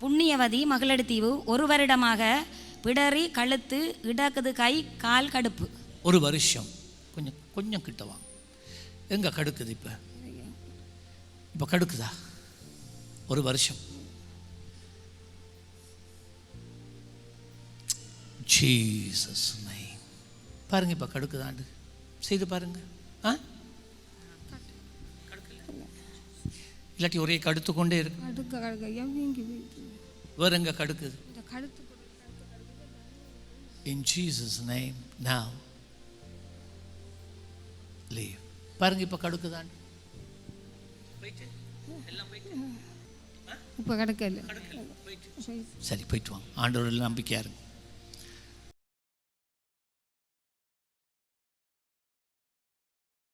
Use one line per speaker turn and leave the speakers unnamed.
புண்ணியவதி மகளடித்தீவு ஒரு வருடமாக பிடரி கழுத்து இடக்குது கை கால் கடுப்பு.
ஒரு வருஷம். கொஞ்சம் கொஞ்சம் கிட்ட வாங்க எங்க கடுக்குது இப்போ? இப்போ கடுக்குதா? ஒரு வருஷம். Jesus name. பாருங்க இப்போ கடுக்குதாண்டு. செய்து பாருங்க. ஆ? இல்லாட்டி ஒரே கடுத்து கொண்டே இருக்கு. எங்க கடுக்குது? In Jesus' name, now, leave. பாருங்க இப்போ கடுக்குதான்
இப்போ கிடக்கல.
சரி. போயிட்டு வாங்க. ஆண்டவரில் நம்பிக்கையா இருங்க.